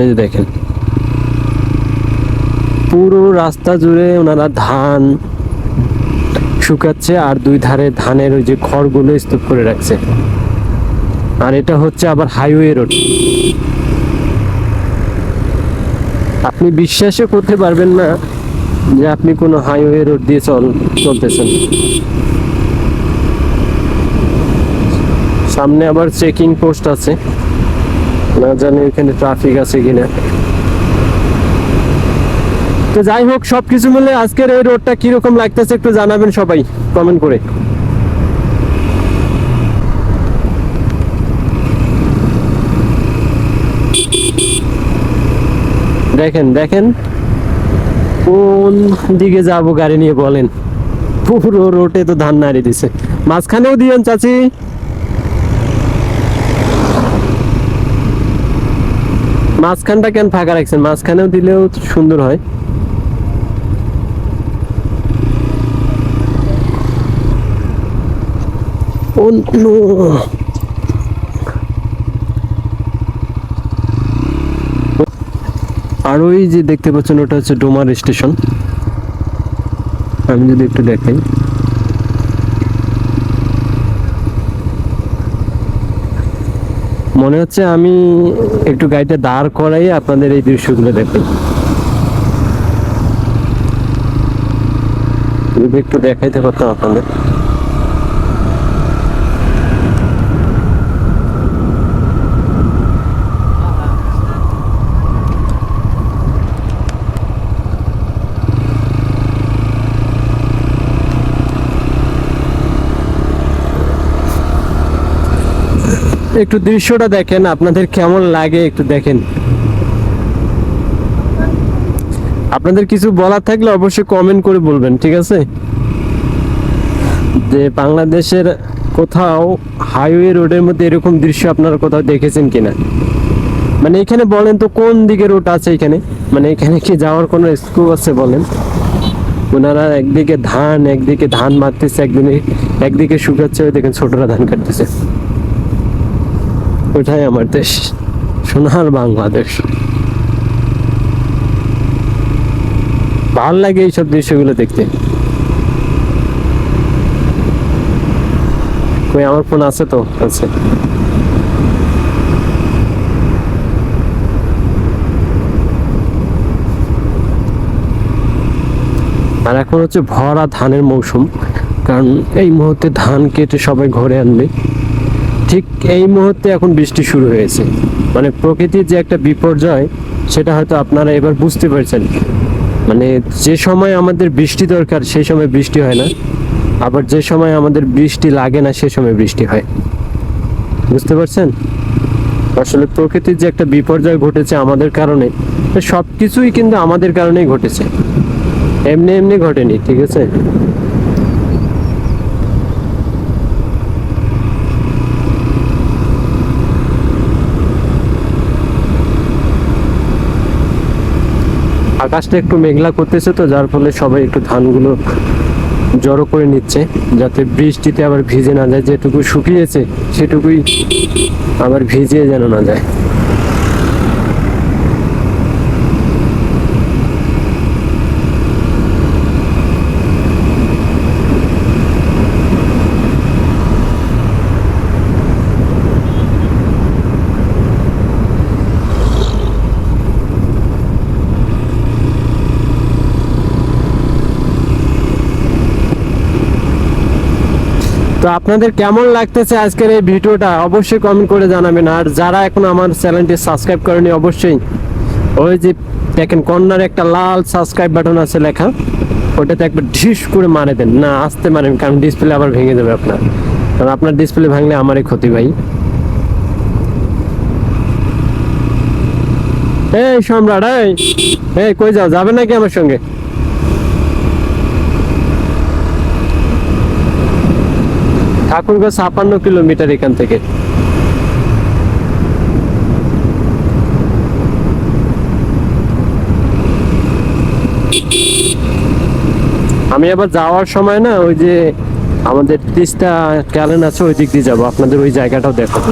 এই যে দেখেন। পুরো রাস্তা জুড়ে ওনারা ধান শুকাচ্ছে আর দুই ধারে ধানের ওই যে খড়গুলো স্তূপ করে রাখছে। আর এটা হচ্ছে আবার হাইওয়ে রোড। আপনি বিশ্বাসও করতে পারবেন না যে আপনি কোনো হাইওয়ে রোড দিয়ে চল চলতেছেন। সামনে আবার চেকিং পোস্ট আছে। না জানি এখানে ট্রাফিক আছে কিনা। তো যাই হোক, সবকিছু মিলে আজকের এই রোডটা কীরকম লাগতেছে একটু জানাবেন সবাই কমেন্ট করে। দেখেন দেখেন। কোন দিকে যাব গাড়ি নিয়ে বলেন? পুরো রোডে তো ধান নাড়ি দিছে। মাঝখানেও দিয়েন চাচি। মাঝখানটা কেন ফাঁকা রাখছেন? মাঝখানেও দিলেও সুন্দর হয়। আর ওই যে দেখতে পাচ্ছেন, ওটা হচ্ছে ডোমার স্টেশন। আমি যদি একটু দেখাই। মনে হচ্ছে আমি একটু গাড়িটা দাঁড় করাই আপনাদের এই দৃশ্যগুলো দেখি। একটু দেখাইতে পারতাম আপনাদের। একটু দৃশ্যটা দেখেন, আপনাদের কেমন লাগে একটু দেখেন। আপনাদের কিছু বলার থাকলে অবশ্যই কমেন্ট করে বলবেন, ঠিক আছে? যে বাংলাদেশের কোথাও হাইওয়ে রোডের মধ্যে এরকম দৃশ্য আপনারা কোথাও দেখেছেন কিনা? মানে এখানে বলেন তো, কোন দিকে রোড আছে এখানে? মানে এখানে কি যাওয়ার কোনো স্কোপ আছে বলেন? ওনারা একদিকে ধান একদিকে ধান মারতেছে, একদিকে একদিকে শুকাচ্ছে দেখেন ছোটরা ধান কাটতেছে। ওটাই আমার দেশ, সোনার বাংলাদেশ। ভালো লাগে এইসব দৃশ্যগুলো দেখতে। আমার ফোন আছে তো? আছে। আর এখন হচ্ছে ভরা ধানের মৌসুম, কারণ এই মুহূর্তে ধান কেটে সবাই ঘরে আনবে। ঠিক এই মুহূর্তে এখন বৃষ্টি শুরু হয়েছে। মানে প্রকৃতির যে একটা বিপর্যয়, সেটা হয়তো আপনারা এবার বুঝতে পারছেন। মানে যে সময় আমাদের বৃষ্টি দরকার, সেই সময় বৃষ্টি হয় না। আবার যে সময় আমাদের বৃষ্টি লাগে না, সে সময় বৃষ্টি হয়। বুঝতে পারছেন? আসলে প্রকৃতির যে একটা বিপর্যয় ঘটেছে আমাদের কারণে সব কিছুই কিন্তু আমাদের কারণেই ঘটেছে। এমনি এমনি ঘটেনি, ঠিক আছে? আকাশটা একটু মেঘলা করতেছে তো, যার ফলে সবাই একটু ধানগুলো জড়ো করে নিচ্ছে, যাতে বৃষ্টিতে আবার ভিজে না যায়, যেটুকু শুকিয়েছে সেটুকুই আবার ভিজিয়ে যেন না যায়। তো আপনাদের কেমন লাগতেছে আজকের এই ভিডিওটা অবশ্যই কমেন্ট করে জানাবেন। আর যারা এখন আমার চ্যানেলটি সাবস্ক্রাইব করেনি, অবশ্যই ওই যে দেখেন কর্নারে একটা লাল সাবস্ক্রাইব বাটন আছে লেখা। ওটাতে একবার ঢিস করে মারে দেন। না, আসতে মারেন, কারণ ডিসপ্লে আবার ভেঙে যাবে আপনার। কারণ আপনার ডিসপ্লে ভাঙলে আমারই ক্ষতি ভাই। এই, সম্রাট এই, কই যাও? যাবে নাকি আমার সঙ্গে? ছাপান্ন কিলোমিটার এখান থেকে। আমি আবার যাওয়ার সময় না, ওই যে আমাদের তিস্তা ক্যালেন আছে ওই দিক দিয়ে যাব। আপনাদের ওই জায়গাটাও দেখাবো